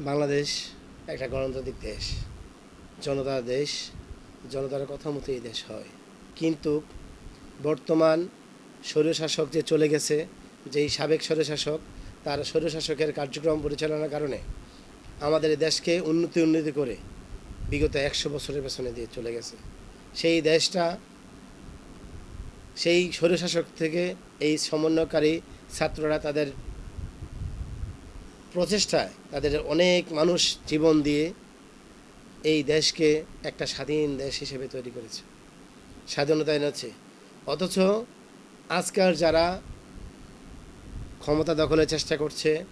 বাংলাদেশ একটা গণতান্ত্রিক দেশ। জনতার দেশ, জনতার কথা মতো এই দেশ হয়। কিন্তু বর্তমান স্বৈরশাসক যে চলে গেছে, যেই সাবেক স্বৈরশাসক, তার স্বৈরশাসকের কার্যক্রম পরিচালনার কারণে আমাদের দেশকে উন্নতি উন্নতি করে বিগত একশো বছরের পেছনে দিয়ে চলে গেছে। সেই দেশটা, সেই স্বৈরশাসক থেকে এই সমন্বয়কারী ছাত্ররা তাদের প্রচেষ্টায় তাদের অনেক মানুষ জীবন দিয়ে এই দেশকে একটা স্বাধীন দেশ হিসেবে তৈরি করেছে। স্বাধীনতা এনেছে। অথচ আজকাল যারা ক্ষমতা দখলের চেষ্টা করছে,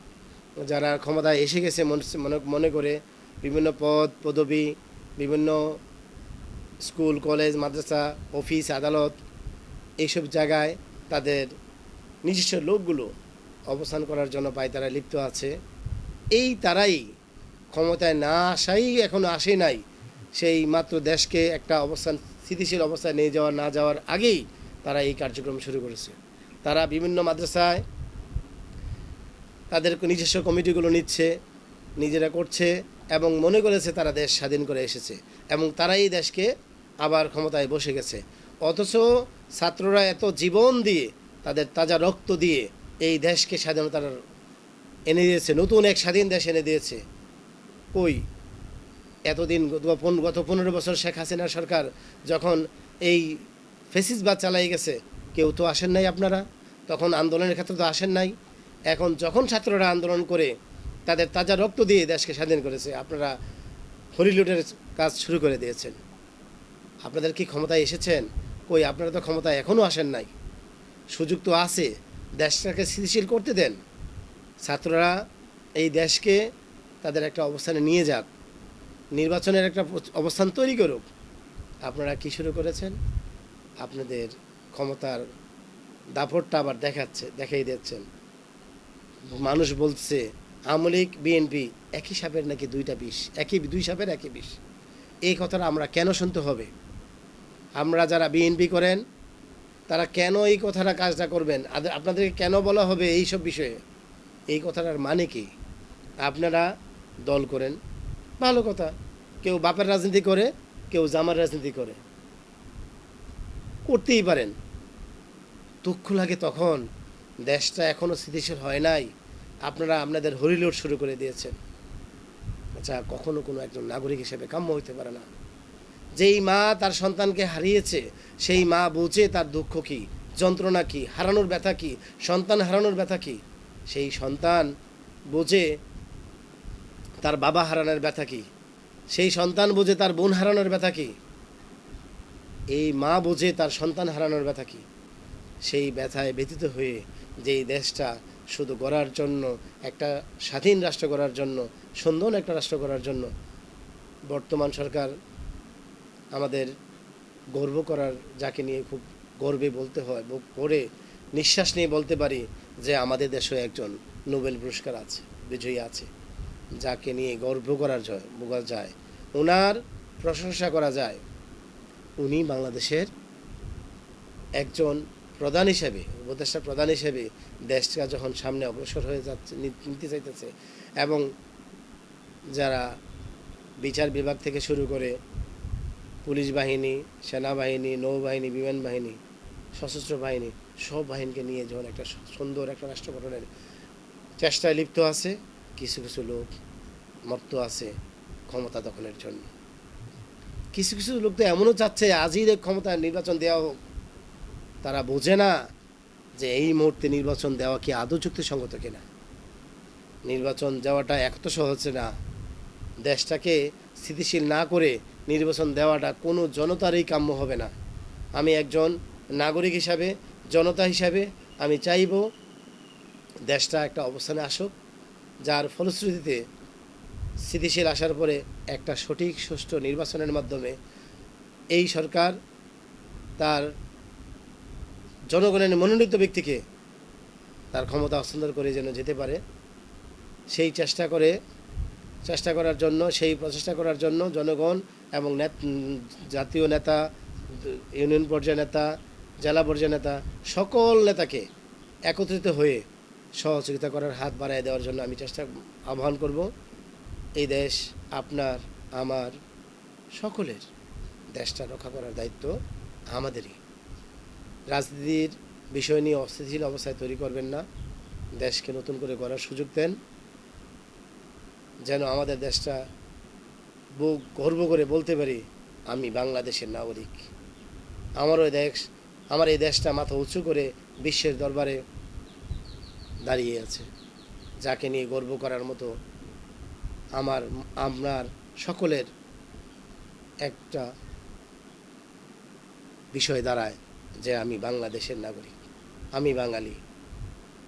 যারা ক্ষমতায় এসে গেছে মনে- মনে করে বিভিন্ন পদ, পদবি, বিভিন্ন স্কুল, কলেজ, মাদ্রাসা, অফিস, আদালত এইসব জায়গায় তাদের নিজস্ব লোকগুলো অবস্থান করার জন্য পায়, তারা লিপ্ত আছে। এই তারাই ক্ষমতায় না আসাই এখনও আসে নাই। সেই মাত্র দেশকে একটা অবস্থান, স্থিতিশীল অবস্থায় নিয়ে যাওয়া, না যাওয়ার আগেই তারা এই কার্যক্রম শুরু করেছে। তারা বিভিন্ন মাদ্রাসায় তাদের নিজস্ব কমিটিগুলো নিচ্ছে, নিজেরা করছে এবং মনে করেছে তারা দেশ স্বাধীন করে এসেছে এবং তারাই দেশকে আবার ক্ষমতায় বসে গেছে। অথচ ছাত্ররা এত জীবন দিয়ে, তাদের তাজা রক্ত দিয়ে এই দেশকে স্বাধীনতার এনে দিয়েছে, নতুন এক স্বাধীন দেশ এনে দিয়েছে। কই? এতদিন গত পনেরো বছর শেখ হাসিনার সরকার যখন এই ফেসিস ফেসিসবাদ চালাই গেছে, কেউ তো আসেন নাই আপনারা। তখন আন্দোলনের ক্ষেত্রে তো আসেন নাই। এখন যখন ছাত্ররা আন্দোলন করে, তাদের তাজা রক্ত দিয়ে দেশকে স্বাধীন করেছে, আপনারা হরিলুটের কাজ শুরু করে দিয়েছেন। আপনাদের কি ক্ষমতায় এসেছেন? কই, আপনারা তো ক্ষমতায় এখনও আসেন নাই। সুযোগ তো আছে, দেশটাকে স্থিতিশীল করতে দেন। ছাত্ররা এই দেশকে তাদের একটা অবস্থানে নিয়ে যাক, নির্বাচনের একটা অবস্থান তৈরি করুক। আপনারা কি শুরু করেছেন? আপনাদের ক্ষমতার দাপটটা আবার দেখাচ্ছে, দেখাই দিচ্ছেন। মানুষ বলছে আমলিক বিএনপি, একই সাপের নাকি দুইটা বিষ? একই দুই সাপের একই বিষ। এই কথাটা আমরা কেন শুনতে হবে? আমরা যারা বিএনপি করেন, তারা কেন এই কথাটা কাজটা করবেন? আপনাদেরকে কেন বলা হবে এই সব বিষয়ে? এই কথাটার মানে কি? আপনারা দল করেন, ভালো কথা। কেউ বাপের রাজনীতি করে, কেউ জামার রাজনীতি করে। করতেই পারেন। দুঃখ লাগে তখন, দেশটা এখনও স্থিতিশীল হয় নাই। আপনারা আপনাদের হরিলোড শুরু করে দিয়েছেন। আচ্ছা কখনো কোনো একজন নাগরিক হিসেবে কাম্য হইতে পারে না। যেই মা তার সন্তানকে হারিয়েছে, সেই মা বুঝে তার দুঃখ কি? যন্ত্রণা কি? হারানোর ব্যথা কি? সন্তান হারানোর ব্যথা কি? সেই সন্তান বোঝে তার বাবা হারানোর ব্যথা কী? সেই সন্তান বোঝে তার বোন হারানোর ব্যথা কী? এই মা বোঝে তার সন্তান হারানোর ব্যথা কী? সেই ব্যথায় ব্যতীত হয়ে যেই দেশটা শুধু গড়ার জন্য, একটা স্বাধীন রাষ্ট্র গড়ার জন্য, সুন্দর একটা রাষ্ট্র গড়ার জন্য বর্তমান সরকার আমাদের গর্ব করার, যাকে নিয়ে খুব গর্বে বলতে হয় করে, নিঃশ্বাস নিয়ে বলতে পারি যে আমাদের দেশেও একজন নোবেল পুরস্কার আছে, বিজয়ী আছে, যাকে নিয়ে গর্ব করার যায়। ওনার প্রশংসা করা যায়, উনি বাংলাদেশের একজন প্রধান হিসেবে, উপদেষ্টা প্রধান হিসেবে দেশটা যখন সামনে অগ্রসর হয়ে যাচ্ছে নিতে চাইতেছে এবং যারা বিচার বিভাগ থেকে শুরু করে পুলিশ বাহিনী, সেনাবাহিনী, নৌবাহিনী, বিমান বাহিনী, সশস্ত্র বাহিনী সব বাহিনীকে নিয়ে যখন একটা সুন্দর একটা রাষ্ট্র গঠনের চেষ্টায় লিপ্ত আছে, কিছু কিছু লোক মত্ত আছে ক্ষমতা দখলের জন্য। কিছু কিছু লোক তো এমনও চাচ্ছে, আজই ক্ষমতা নির্বাচন দেওয়া হোক, তারা বোঝে না যে এই মুহূর্তে নির্বাচন দেওয়া কি আদৌ যুক্তিসঙ্গত কিনা। নির্বাচন যাওয়াটা এক তো সহজ না। দেশটাকে স্থিতিশীল না করে নির্বাচন দেওয়াটা কোনো জনতারই কাম্য হবে না। আমি একজন নাগরিক হিসাবে জনতা হিসাবে আমি চাইব দেশটা একটা অবস্থানে আসুক, যার ফলশ্রুতিতে স্থিতিশীল আসার পরে একটা সঠিক সুষ্ঠু নির্বাচনের মাধ্যমে এই সরকার তার জনগণের মনোনীত ব্যক্তিকে তার ক্ষমতা হস্তান্তর করে যেন যেতে পারে। সেই চেষ্টা করে, চেষ্টা করার জন্য, সেই প্রচেষ্টা করার জন্য জনগণ এবং জাতীয় নেতা, ইউনিয়ন পর্যায়ের নেতা জেলা পর্যায়ের নেতা সকল নেতাকে একত্রিত হয়ে সহযোগিতা করার হাত বাড়ায় দেওয়ার জন্য আমি চেষ্টা আহ্বান করব। এই দেশ আপনার, আমার, সকলের দেশটা রক্ষা করার দায়িত্ব আমাদেরই। রাজনীতির বিষয় নিয়ে অস্থিতিশীল অবস্থায় তৈরি করবেন না। দেশকে নতুন করে গড়ার সুযোগ দেন। যেন আমাদের দেশটা বুক গর্ব করে বলতে পারি, আমি বাংলাদেশের নাগরিক। আমারও দেশ আমার এই দেশটা মাথা উঁচু করে বিশ্বের দরবারে দাঁড়িয়ে আছে। যাকে নিয়ে গর্ব করার মতো আমার, আপনার সকলের একটা বিষয় দাঁড়ায় যে আমি বাংলাদেশের নাগরিক, আমি বাঙালি।